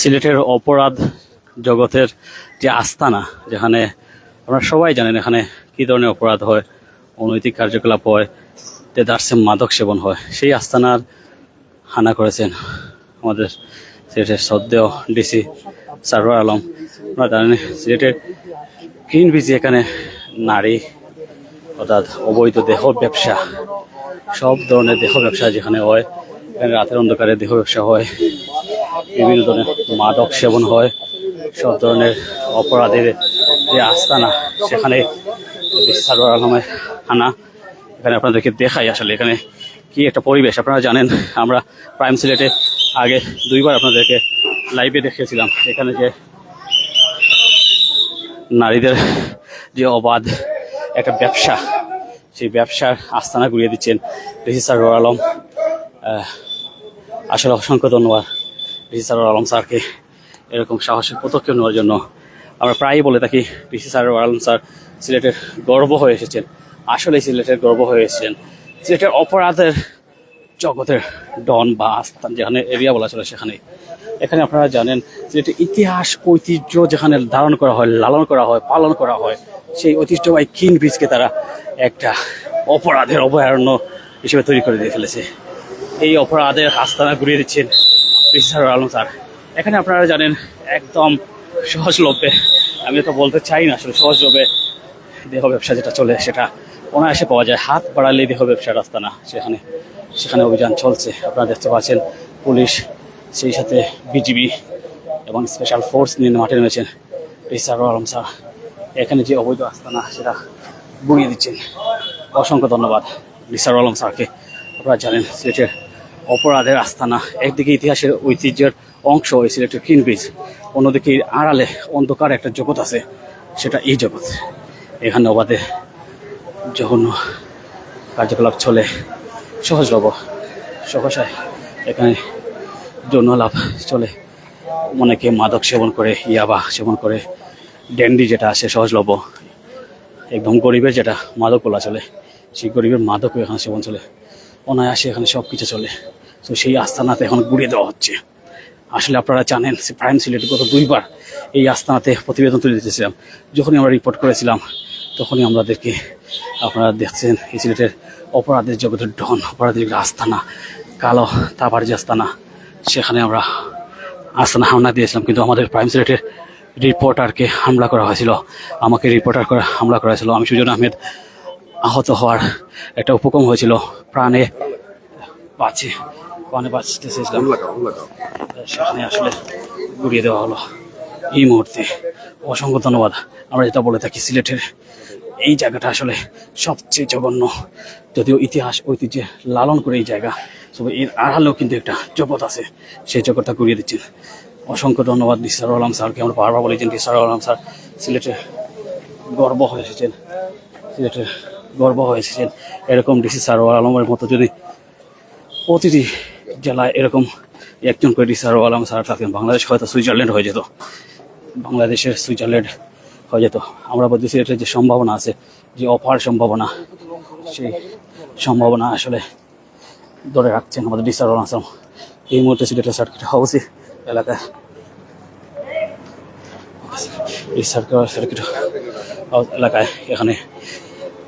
সিলেটের অপরাধ জগতের যে আস্তানা, যেখানে আপনারা সবাই জানেন এখানে কী ধরনের অপরাধ হয়, অনৈতিক কার্যকলাপ হয় দেদার্সে মাদক সেবন হয়, সেই আস্তানার হানা করেছেন আমাদের সিলেটের শ্রদ্ধেয় ডিসি সারোয়ার আলম। আপনারা জানেন সিলেটের গ্রিন বিচে এখানে নারী অর্থাৎ অবৈধ দেহ ব্যবসা, সব ধরনের দেহ ব্যবসা যেখানে হয়, এখানে রাতের অন্ধকারে দেহ ব্যবসা হয়। বিভিন্ন ধরনের মাদক সেবন হয়, সব ধরনের অপরাধের যে আস্তানা, সেখানে সারোয়ার আলমের হানা এখানে আপনাদেরকে দেখাই আসলে এখানে কি একটা পরিবেশ। আপনারা জানেন, আমরা প্রাইম সিলেটে আগে দুইবার আপনাদেরকে লাইভে দেখিয়েছিলাম এখানে যে নারীদের যে অবাধ একটা ব্যবসা, সেই ব্যবসার আস্তানা ঘুরিয়ে দিচ্ছেন রিসি সারোয়ার আলম। আসলে অসংখ্য ধন্যবাদ। সারোয়ার আলম স্যারকে এরকম সাহসের পদক্ষেপ নেওয়ার জন্য আমরা প্রায়ই বলে থাকি রিসি সারোয়ার আলম স্যার সিলেটের গর্ব হয়ে এসেছেন। আসলে সিলেটের গর্ব হয়ে এসেছেন। সিলেটের অপরাধের জগতের ডন বা আস্থান যেখানে এরিয়া বলা চলে সেখানে। এখানে আপনারা জানেন, সিলেটের ইতিহাস, ঐতিহ্য যেখানে ধারণ করা হয়, লালন করা হয়, পালন করা হয়, সেই ঐতিহ্যবাহী কিং ব্রিজকে তারা একটা অপরাধের অভয়ারণ্য হিসেবে তৈরি করে দিয়ে ফেলেছে। এই অপরাধের আস্তানা ঘুরিয়ে দিচ্ছেন রিসার আলম স্যার এখানে আপনারা জানেন, একদম সহজলভ্যে আমি তো বলতে চাই না আসলে সহজলভ্যে দেহ ব্যবসা যেটা চলে, সেটা অনায়াসে পাওয়া যায়। হাত বাড়ালেই দেহ ব্যবসার রাস্তা না, সেখানে সেখানে অভিযান চলছে। আপনারা দেখতে পাচ্ছেন, পুলিশ, সেই সাথে বিজিবি এবং স্পেশাল ফোর্স নিয়ে মাঠে নেমেছেন। রিসার আলম স্যার, এখানে যে অবৈধ আস্তানা সেটা বুড়িয়ে দিচ্ছেন। অসংখ্য ধন্যবাদ। রিসার আলম স্যারকে, আপনারা জানেন সিলেটের অপরাধের আস্তানা। একদিকে ইতিহাসের ঐতিহ্যের অংশ ওই সিলেটের কিন ব্রিজ অন্যদিকে আড়ালে অন্ধকার একটা জগৎ আছে, সেটা এই জগৎ। এখানে অবাধে জঘন্য কার্যকলাপ চলে সহজলভ্য সহসায় এখানে যৌন চলে। অনেকে মাদক সেবন করে, ইয়াবা সেবন করে ড্যান্ডি যেটা আছে সহজলভ্য একদম গরিবের যেটা মাদক বলা চলে, সেই গরিবের মাদকও এখানে সেবন চলে। অনায়াসে এখানে সব কিছু চলে। তো সেই আস্তানাতে এখন গুড়িয়ে দেওয়া হচ্ছে। আসলে আপনারা জানেন প্রাইম সিলেট গত দুইবার এই আস্তানাতে প্রতিবেদন তুলে দিতেছিলাম। যখনই আমরা রিপোর্ট করেছিলাম, তখনই আমাদেরকে আপনারা দেখছেন এই সিলেটের অপরাধের জগতের ডন অপরাধের আস্তানা, কালো তাবার যে আস্তানা, সেখানে আমরা আস্তানা হামলা দিয়েছিলাম। কিন্তু আমাদের প্রাইম সিলেটের রিপোর্টারকে হামলা করা হয়েছিল। আমাকে রিপোর্টার করে হামলা করা হয়েছিল। আমি সুজন আহমেদ আহত হওয়ার একটা উপক্রম হয়েছিল। প্রাণে বাঁচে। প্রাণে বাঁচতে চেয়েছিলাম সেখানে আসলে ঘুরিয়ে দেওয়া হলো। এই মুহূর্তে অসংখ্য ধন্যবাদ। আমরা যেটা বলে থাকি সিলেটের এই জায়গাটা আসলে সবচেয়ে জঘন্য। যদিও ইতিহাস ঐতিহ্যে লালন করে এই জায়গা তবে এর আড়ালেও কিন্তু একটা জগৎ আছে। সেই জগৎটা ঘুরিয়ে দিচ্ছেন। অসংখ্য ধন্যবাদ নিসার আলম স্যারকে। আমরা বারবার বলেছেন নিসার আলম স্যার সিলেটের গর্ব হয়ে এসেছেন। সিলেটের গর্ব হয়ে এসেছেন। এরকম ডিসি সারোয়ার আলমের মতো যদি প্রতিটি জেলায় এরকম একজন করে আলম স্যার থাকেন বাংলাদেশ হয়তো সুইজারল্যান্ড হয়ে যেত। বাংলাদেশের সুইজারল্যান্ড হয়ে যেত। আমরা বলছি সিলেটের যে সম্ভাবনা আছে, যে অপার সম্ভাবনা, সেই সম্ভাবনা আসলে ধরে রাখছেন আমাদের ডিসার আসলাম এই মুহূর্তে সিলেটের সার্কিট হাউসি এলাকায়। এই সার্কিট এলাকায়। এখানে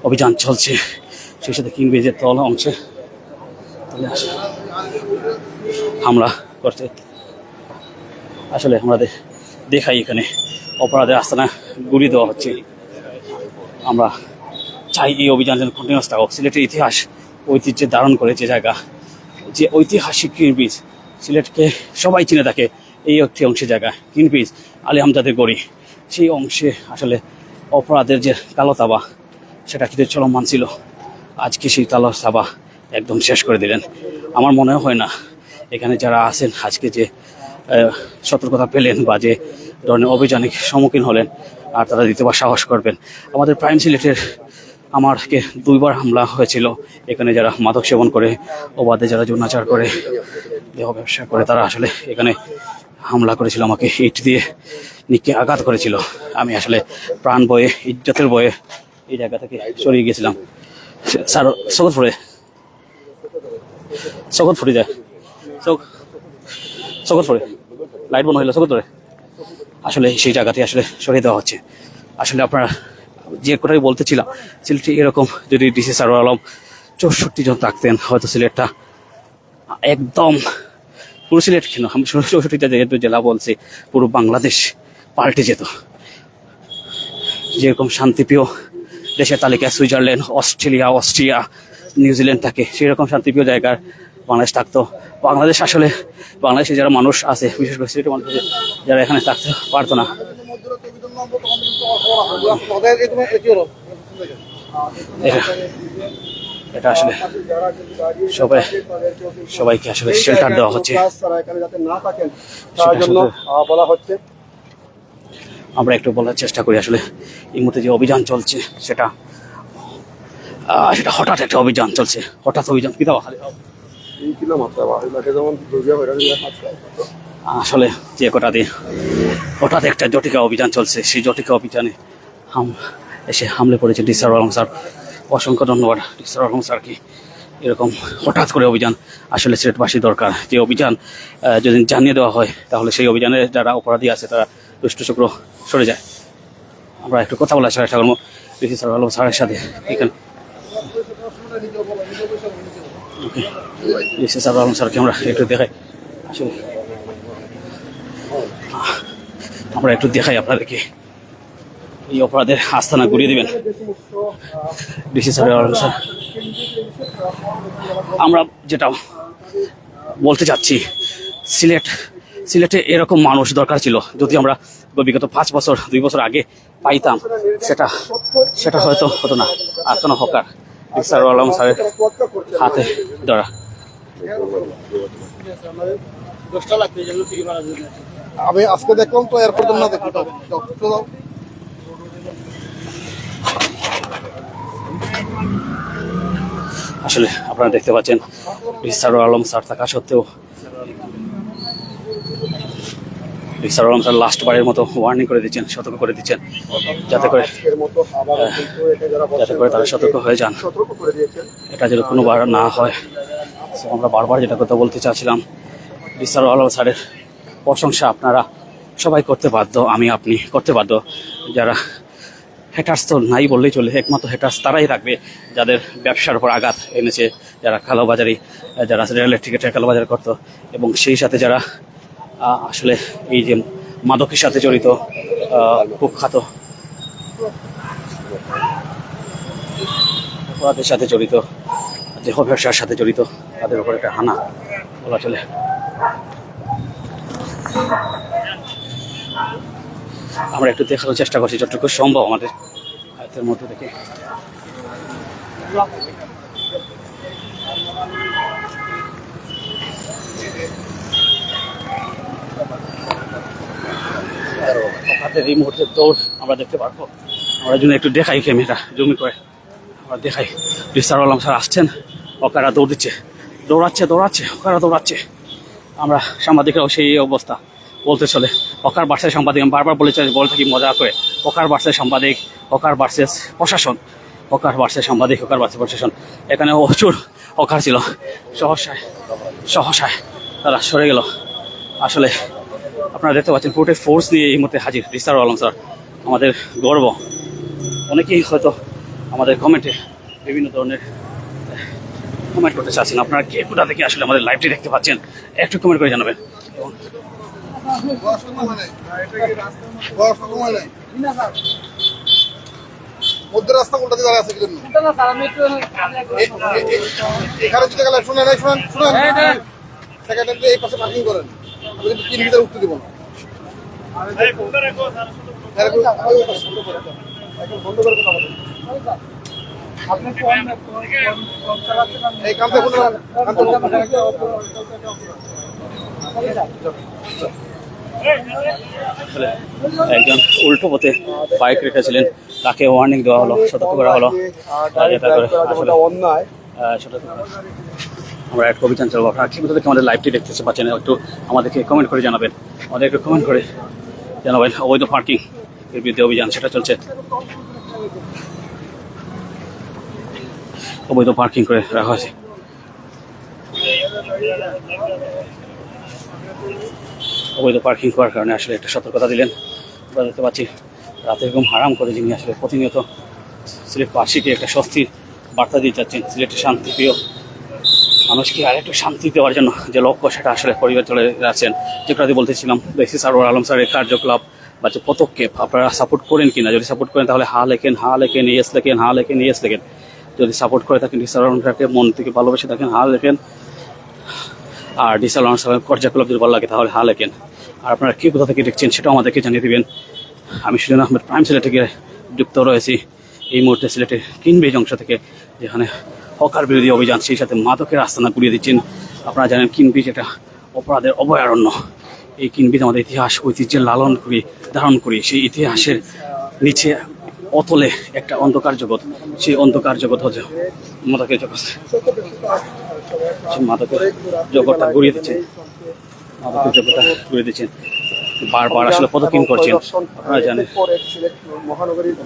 অভিযান চলছে। সেই সাথে কিংব্রিজের তল অংশে আসে হামলা করছে। আসলে আমাদের দেখাই এখানে। অপরাধের আস্তানা গুলি দেওয়া হচ্ছে। আমরা চাই এই অভিযান যেন কন্টিনিউস থাকুক। সিলেটের ইতিহাস ঐতিহ্যে ধারণ করে যে জায়গা, যে ঐতিহাসিক কিনব্রিজ সিলেটকে সবাই চিনে থাকে, এই একটি অংশে জায়গা কিনব্রিজ আলী হামদাদের গড়ি। সেই অংশে আসলে অপরাধের যে কালো তাবা, সেটা কিন্তু চলমান ছিল। আজকে সেই কালো তাবা একদম শেষ করে দিলেন। আমার মনে হয় না এখানে যারা আছেন, আজকে যে সতর্কতা পেলেন বা যে ধরনের অভিযানিক সম্মুখীন হলেন, আর তারা দ্বিতীয়বার সাহস করবেন। আমাদের প্রাইম সিলেটের আমারকে দুইবার হামলা হয়েছিল। এখানে যারা মাদক সেবন করে, অবাধে যারা যৌনাচার করে, দেহ ব্যবসা করে, তারা আসলে এখানে হামলা করেছিল, আমাকে ইট দিয়ে নিকে আঘাত করেছিল। আমি আসলে প্রাণ বয়ে, ইজ্জতের বয়ে এই জায়গা থেকে সরিয়ে গেছিলাম স্যার সকত ফুরে সকত ফুরে যায় চোখ ফুরে লাইট বন্ধ হইল চোখ ধরে আসলে সেই জায়গাতে আসলে সরিয়ে দেওয়া হচ্ছে। আসলে আপনারা যে কথাই বলতেছিলাম সিলেটে এরকম যদি ডিসি সারোয়ার আলম চৌষট্টি জন থাকতেন, হয়তো সিলেটটা একদম পুরো সিলেট কেন? আমি চৌষট্টিটা যেহেতু জেলা বলছি, পুরো বাংলাদেশ পাল্টে যেত। যেরকম শান্তিপ্রিয় দেশের তালিকায় সুইজারল্যান্ড, অস্ট্রেলিয়া, অস্ট্রিয়া, নিউজিল্যান্ড থাকে সেই রকম শান্তিপ্রিয় জায়গার বাংলাদেশ থাকতো। বাংলাদেশ আসলে বাংলাদেশে যারা মানুষ আছে, বিশেষ করে মানুষ যারা এখানে থাকতে পারতো না। এটা- আসলে সবাই, সবাইকে আসলে শেল্টার দেওয়া হচ্ছে। আমরা একটু বলার চেষ্টা করি আসলে, এই মুহূর্তে যে অভিযান চলছে সেটা সেটা হঠাৎ একটা অভিযান চলছে। হঠাৎ অভিযান কি দাও আসলে যে কটা দিয়ে হঠাৎ একটা জটিকা অভিযান চলছে সেই জটিকা অভিযানে হাম এসে হামলে পড়েছে ডিসার আলম স্যার অসংখ্য ধন্যবাদ ডিসার আলম স্যারকে এরকম হঠাৎ করে অভিযান আসলে সিলেটবাসী দরকার যে অভিযান যদি জানিয়ে দেওয়া হয় তাহলে সেই অভিযানে যারা অপরাধী আছে তারা দুষ্টচক্র সরে যায় আমরা একটু কথা বলার চেষ্টা করব ডিসি আলম স্যারের সাথে এখানে স্যার আলম স্যারকে আমরা একটু দেখাই। আমরা একটু দেখাই আপনাদেরকে। এই অপরাধের আস্থানা ঘুরিয়ে দিবেন। ডিসি আমরা যেটা বলতে চাচ্ছি, সিলেট, সিলেটে এরকম মানুষ দরকার ছিল। যদি আমরা বিগত পাঁচ বছর, দুই বছর আগে পাইতাম, সেটা সেটা হয়তো হতো না। আর কোনো হকার ডিসার আলম স্যারের হাতে ধরা। আমি আজকে দেখলাম তো এরপর না দেখি আসলে আপনারা দেখতে পাচ্ছেন রিসারুল আলম স্যার থাকা সত্ত্বেও রিসারুল আলম স্যার লাস্ট বারের মতো ওয়ার্নিং করে দিচ্ছেন, সতর্ক করে দিচ্ছেন, যাতে করে যাতে করে তারা সতর্ক হয়ে যান। এটা যদি কোনোবার না হয়। আমরা বারবার যেটা কথা বলতে চাচ্ছিলাম রিসারুল আলম স্যারের প্রশংসা আপনারা সবাই করতে বাধ্য, আমি, আপনি করতে বাধ্য। যারা হেটার্স তো নাই বললেই চলে, একমাত্র হেটার্স তারাই রাখবে যাদের ব্যবসার উপর আঘাত এনেছে, যারা কালোবাজারি যারা রেলের টিকিটের কালোবাজারি করতো, এবং সেই সাথে যারা আসলে এই যে মাদকের সাথে জড়িত কুখ্যাত অপরাধের সাথে জড়িত দেহ ব্যবসার সাথে জড়িত, তাদের উপর একটা হানা বলা চলে। আমরা একটু দেখানোর চেষ্টা করছি, যতটুকু সম্ভব আমাদের হাতের মধ্যে থেকে। হাতের এই মুহূর্তে দৌড় আমরা দেখতে পারব। আমরা জন্য একটু দেখাই ক্যামেরা, জমি করে। আমরা দেখাই। বিস্তার আলম স্যার আসছেন, ওকারা দৌড় দিচ্ছে। দৌড়াচ্ছে দৌড়াচ্ছে, ওকারা দৌড়াচ্ছে। আমরা সাংবাদিকরাও সেই অবস্থা বলতে চলে। অকার বার্সের সাংবাদিক, আমি বারবার বলেছে বলে থাকি মজা করে। অকার বার্সের সাংবাদিক অকার বার্সেস প্রশাসন। অকার বার্সের সাংবাদিক অকার বার্সের প্রশাসন। এখানে প্রচুর অকার ছিল। সহসায় সহসায় তারা সরে গেল। আসলে আপনারা দেখতে পাচ্ছেন পুরোটাই ফোর্স নিয়ে এই মুহূর্তে হাজির। রিস্তার আলম স্যার আমাদের গর্ব। অনেকেই হয়তো আমাদের কমেন্টে বিভিন্ন ধরনের কমেন্ট করতে চাচ্ছেন। আপনারা কে কোথা থেকে আসলে আমাদের লাইভটি দেখতে পাচ্ছেন? একটু কমেন্ট করে জানাবেন। এখানে যদি গেলে শুনে নাই শুনেন শুনেন। সেকেন্ড এই পাশে পার্কিং করেন। আমি কিন্তু তিন ভিতরে উঠতে দিব না। এই কামটা কোনো একজন উল্টো পথে বাইক রেখেছিলেন তাকে ওয়ার্নিং দেওয়া হলো সতর্ক করা হলো। আসলে অন্যায়। সতর্ক। আমরা এক অভিযান চালাবো আপনারা কি থেকে আমাদের লাইভটি দেখতেছে পাচ্ছেন একটু আমাদেরকে কমেন্ট করে জানাবেন। আমাদের একটু কমেন্ট করে জানাবেন অবৈধ পার্কিং এর বিরুদ্ধে অভিযান, সেটা চলছে। অবৈধ পার্কিং করে রাখা হয়েছে। অবৈধ পার্কিং করার কারণে আসলে একটা সতর্কতা দিলেন। আমরা দেখতে পাচ্ছি রাতে এরকম হারাম করে যিনি আসলে প্রতিনিয়ত সিলেট সিলেটবাসীকে একটা স্বস্তির বার্তা দিয়ে যাচ্ছেন। সিলেটের শান্তিপ্রিয় মানুষকে আরেকটু শান্তি দেওয়ার জন্য যে লক্ষ্য সেটা আসলে পরিবার চলে যাচ্ছেন যেটা বলতেছিলাম দেখছি সারোয়ার আলম স্যারের কার্যকলাপ বা যে পদক্ষেপ, আপনারা সাপোর্ট করেন কিনা? যদি সাপোর্ট করেন তাহলে হা লেখেন হা লেখেন ইয়েস লেখেন, হা লেখেন ইয়েস লেখেন। যদি সাপোর্ট করে থাকেন ডিসার ডিসারকে মন থেকে ভালোবেসে থাকেন, হা লেখেন। আর ডিসাল সাহেব কার্যকলাপ যদি ভালো লাগে, তাহলে হা লেখেন। আর আপনারা কী কোথা থেকে দেখছেন সেটাও আমাদেরকে জানিয়ে দেবেন। আমি সুজন আহমেদ, প্রাইম সিলেট যুক্ত রয়েছি। এই মুহূর্তে সিলেটের কিনবেজ অংশ থেকে, যেখানে হকার বিরোধী অভিযান, সেই সাথে মাদকের আস্তানা কুড়িয়ে দিচ্ছেন। আপনারা জানেন কিনবিজ এটা অপরাধের অভয়ারণ্য। এই কিনবিজ আমাদের ইতিহাস, ঐতিহ্যের লালন করি ধারণ করি। সেই ইতিহাসের নিচে অতলে একটা অন্ধকার জগৎ। সেই অন্ধকার জগৎ হচ্ছে মাদকের জগৎ। মাদকের জগৎটা গড়িয়ে দিচ্ছে। মাদকের জগৎটা গড়িয়ে দিচ্ছেন বারবার আসলে পদক্ষিণ করছেন। আপনারা জানেন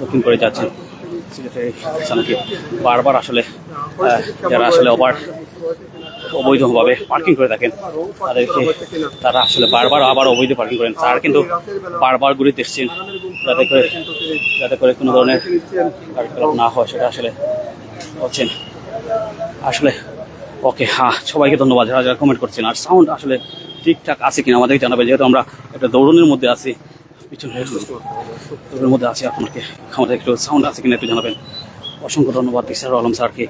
দক্ষিণ করে যাচ্ছেন। সিলেটের এই বারবার আসলে যারা আসলে ওভার অবৈধভাবে পার্কিং করে থাকেন, তাদেরকে তারা আসলে বারবার আবার অবৈধ পার্কিং করেন। তারা কিন্তু বারবার ঘুরে দেখছেন যাতে করে যাতে করে কোনো ধরনের কার্যকলাপ না হয়, সেটা আসলে হচ্ছেন আসলে, ওকে হ্যাঁ সবাইকে ধন্যবাদ, যারা যারা কমেন্ট করছেন। আর সাউন্ড আসলে ঠিকঠাক আছে কিনা আমাদেরকে জানাবে যেহেতু আমরা একটা দৌড়নের মধ্যে আছি। পিছনে দৌড়ের মধ্যে আছি আপনাকে আমাদের একটু সাউন্ড আছে কিনা একটু জানাবেন। অসংখ্য ধন্যবাদ ইসার আলম স্যারকে।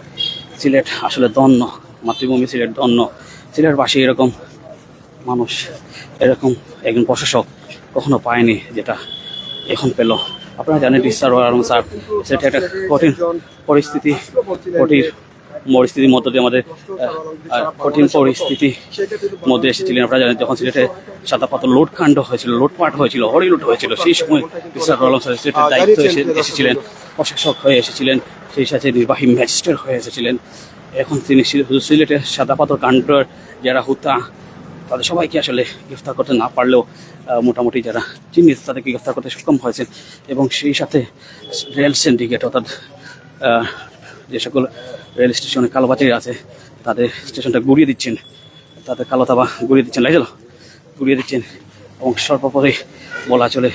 সিলেট আসলে দন্য মাতৃভূমি সিলেট দন্য সিলেট পাশে এরকম মানুষ, এরকম একজন প্রশাসক কখনো পায়নি যেটা এখন পেল। আপনারা জানেন ইসার আলম স্যার সেটা একটা কঠিন পরিস্থিতি, কঠিন পরিস্থিতির মধ্য দিয়ে আমাদের কঠিন পরিস্থিতির মধ্যে এসেছিলেন। আপনারা জানেন যখন সিলেটে সাদা পাথর লুটকাণ্ড হয়েছিল লুটপাট হয়েছিল হরিলুট হয়েছিল সেই সময় আলম স্যার সিলেটের দায়িত্ব এসে এসেছিলেন প্রশাসক হয়ে এসেছিলেন সেই সাথে নির্বাহী ম্যাজিস্ট্রেট হয়ে এসেছিলেন। এখন তিনি সিলেটের সাদা পাথর কাণ্ডের যারা হুতা তাদের সবাইকে আসলে গ্রেফতার করতে না পারলেও মোটামুটি যারা চিহ্নিত তাদেরকে গ্রেফতার করতে সক্ষম হয়েছেন। এবং সেই সাথে রেল সিন্ডিকেট অর্থাৎ যে সকল রেল স্টেশনে কালো কালোবাজারি আছে। তাদের স্টেশনটা ঘুরিয়ে দিচ্ছেন। তাদের কালো তাবা গুড়িয়ে দিচ্ছেন লাইজল ঘুরিয়ে দিচ্ছেন। এবং সর্বোপরি বলা চলে,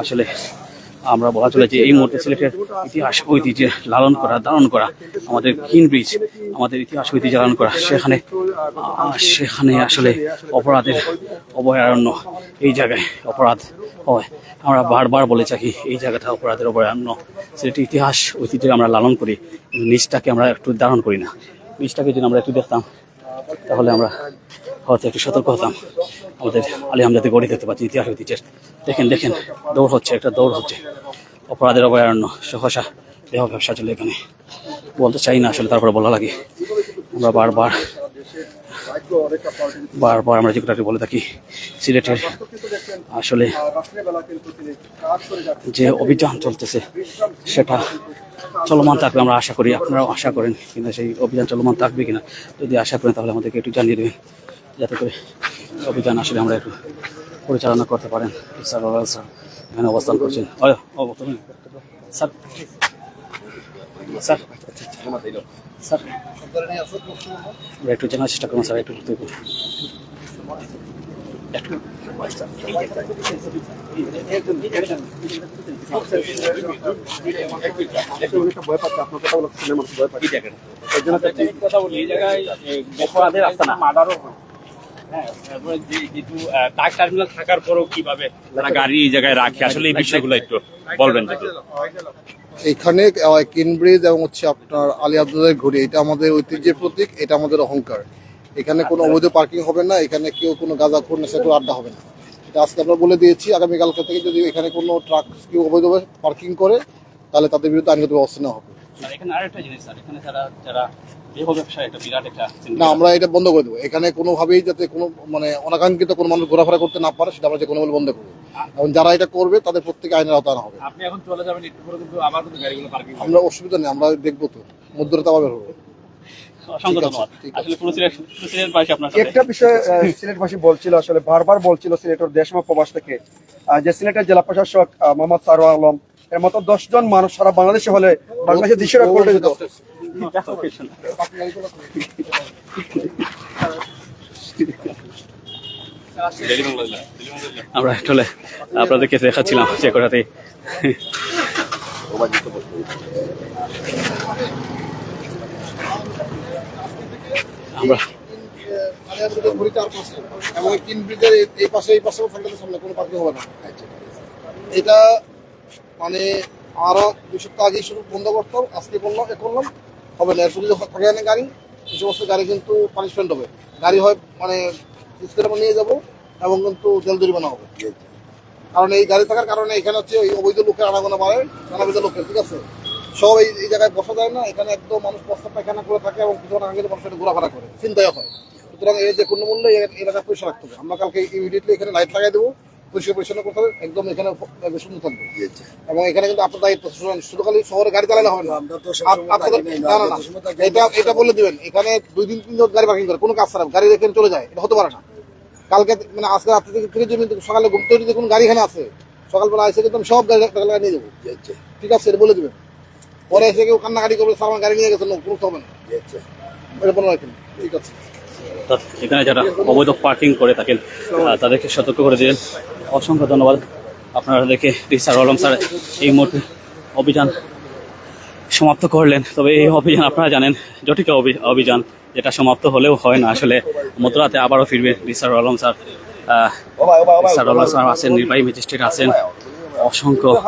আসলে আমরা বলা চলে যে এই মুহূর্তে সিলেটের ইতিহাস ঐতিহ্যে লালন করা, ধারণ করা, আমাদের কিন ব্রিজ আমাদের ইতিহাস ঐতিহ্য লালন করা, সেখানে সেখানে আসলে অপরাধের অভয়ারণ্য এই জায়গায় অপরাধ হয়। আমরা বারবার বলে থাকি, এই জায়গাটা অপরাধের অভয়ারণ্য। সিলেটের ইতিহাস, ঐতিহ্য আমরা লালন করি, কিন্তু নিচটাকে আমরা একটু ধারণ করি না। নিচটাকে যদি আমরা একটু দেখতাম, তাহলে আমরা হয়তো একটু সতর্ক হতাম। আমাদের আলী হামজাতে গড়ে দেখতে পাচ্ছি ইতিহাস ঐতিহ্যের দেখেন দেখেন, দৌড় হচ্ছে, একটা দৌড় হচ্ছে। অপরাধের অভয়ারণ্য, সহসা দেহ ব্যবসা চলে এখানে। বলতে চাই না আসলে, তারপরে বলা লাগে। আমরা বারবার বারবার আমরা যেগুলোকে বলে থাকি, সিলেটের আসলে যে অভিযান চলতেছে, সেটা চলমান থাকবে আমরা আশা করি। আপনারাও আশা করেন কিন্তু সেই অভিযান চলমান থাকবে কিনা, যদি আশা করেন তাহলে আমাদেরকে একটু জানিয়ে দেবেন, যাতে করে অভিযান আসলে আমরা একটু পরিচালনা করতে পারেন স্যার স্যার, এখানে অবস্থান করছেন। স্যার স্যার একটু জানার চেষ্টা করুন, স্যার, একটু একটু একটু আস্তানা মার্ডারও যেহেতু ট্রাক টার্মিনাল থাকার পরেও কীভাবে তারা গাড়ি এই জায়গায় রাখে? আসলে এই বিষয়গুলো একটু বলবেন যদি। এখানে কিনব্রিজ এবং হচ্ছে আপনার আলী আব্দুলের ঘড়ি এটা আমাদের ঐতিহ্যের প্রতীক এটা আমাদের অহংকার। এখানে কোনো অবৈধ পার্কিং হবে না এখানে কেউ কোনো গাঁজা খুন নেশা করে আড্ডা হবে না। এটা আজকে আমরা বলে দিয়েছি আগামীকালকে থেকে যদি এখানে কোনো ট্রাক কেউ অবৈধভাবে পার্কিং করে তাহলে তাদের বিরুদ্ধে আইনগত ব্যবস্থা নেওয়া হবে। আর এখানে আরেকটা জিনিস স্যার এখানে যারা যারা দেহ ব্যবসা একটা বিরাট একটা না আমরা এটা বন্ধ করে দেবো। এখানে কোনোভাবেই যাতে কোনো মানে অনাকাঙ্ক্ষিত কোনো মানুষ ঘোরাফেরা করতে না পারে সেটা আমরা যে কোনোভাবে বন্ধ করব এবং যারা এটা করবে তাদের প্রত্যেকে আইনের আওতায় আনা হবে। আপনি এখন চলে যাবেন একটু পরে কিন্তু আবার কিন্তু গাড়িগুলো পার্কিং আমরা অসুবিধা নেই আমরা দেখব তো। মধ্যরাতে আবার বের হব। একটা বিষয় সিলেটবাসী বলছিল আসলে বারবার বলছিল সিলেটের দেশমা প্রবাস থেকে আহ, যে সিলেটের জেলা প্রশাসক মোহাম্মদ সারোয়ার আলম এর মতো দশ জন মানুষ সারা বাংলাদেশে হলে বাংলাদেশের দৃশ্যটা পাল্টে যেত আমরা আসলে আপনাদেরকে দেখাচ্ছিলাম যে কটাতে আমরা এবং এই- এই পাশে এই পাশে ফ্রন্টের সামনে কোনো পার্কিং হবে না। এটা মানে আরও দুই সপ্তাহ আগে শুরু, বন্ধ করতাম আজকে বললাম এ করলাম। হবে না এরপরে যখন থাকে গাড়ি, এই সমস্ত গাড়ি কিন্তু পানিশমেন্ট হবে। গাড়ি হয় মানে স্কুলে নিয়ে যাব এবং কিন্তু জেল জরিমানা হবে। কারণ এই গাড়ি থাকার কারণে এখানে হচ্ছে ওই অবৈধ লোকের আনাগোনা বাড়ে অনাবৈধ লোকের, ঠিক আছে? সব এই এই জায়গায় বসা যায় না, এখানে একদম মানুষ বস্তা পায়খানা করে থাকে এবং কিছু আগে মানুষ এটা ঘোরাফেরা করে চিন্তায় হয়। সুতরাং এই যে কোনো মূল্যে এলাকা পরিষ্কার রাখতে হবে। আমরা কালকে ইমিডিয়েটলি এখানে লাইট লাগাই দেবো। পরিষ্কার পরিচ্ছন্ন করতে হবে একদম এখানে সুন্দর থাকবে। এবং এখানে কিন্তু আপনার দায়িত্ব শুধু- খালি শহরে গাড়ি চালালে হবে না। আপনাদের- না না না। এটা এটা বলে দিবেন। এখানে দুই দিন তিন গাড়ি পার্কিং করে। কোনো কাজ ছাড়া গাড়ি এখানে চলে যায়। এটা হতে পারে না। কালকে মানে আজকে রাত্রি থেকে ফিরে যাবেন সকালে ঘুম থেকে যদি কোনো গাড়ি এখানে আছে সকালবেলা এসে কিন্তু সব গাড়ি গাড়ি নিয়ে যাব। ঠিক আছে এটা বলে দিবেন। পরে এসে কেউ কান্নাকাটি করবে সালমান গাড়ি নিয়ে গেছে না কোনো হবে না। এটা বলে রাখেন। ঠিক আছে। এখানে যারা অবৈধ পার্কিং করে থাকেন তাদেরকে সতর্ক করে দিলেন অসংখ্য ধন্যবাদ আপনারা দেখে রিসার আলম স্যার এই মুহূর্তে অভিযান সমাপ্ত করলেন। তবে এই অভিযান আপনারা জানেন অভি- অভিযান যেটা সমাপ্ত হলেও হয় না। আসলে মধ্যরাতে আবারও ফিরবে রিসার আলম স্যার। রিসার আলম স্যার আছেন, নির্বাহী ম্যাজিস্ট্রেট আছেন। অসংখ্য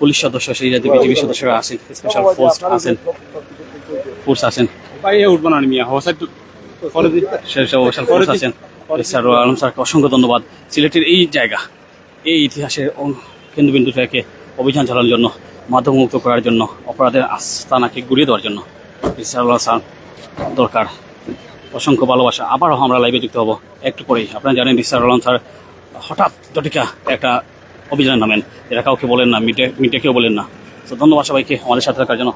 পুলিশ সদস্য, সেই জাতীয় বিজেপি সদস্যরা আছেন স্পেশাল ফোর্স আছেন ফোর্স আছেন। মিয়া হোসাইড আছেন স্যার আলম স্যারকে অসংখ্য ধন্যবাদ। সিলেটের এই জায়গা এই ইতিহাসের অং- কেন্দ্রবিন্দু থেকে অভিযান চালানোর জন্য মাদকমুক্ত করার জন্য অপরাধের আস্তানাকে ঘুরিয়ে দেওয়ার জন্য স্যার স্যার দরকার। অসংখ্য ভালোবাসা। আবারও আমরা লাইভে যুক্ত হব। একটু পরেই। আপনারা জানেন রিসার আলম স্যার হঠাৎ জটিকা একটা অভিযানে নামেন। এটা কাউকে বলেন না মিটে মিটেকেও বলেন না। তো ধন্যবাদ সবাইকে আমাদের সাথে থাকার জন্য।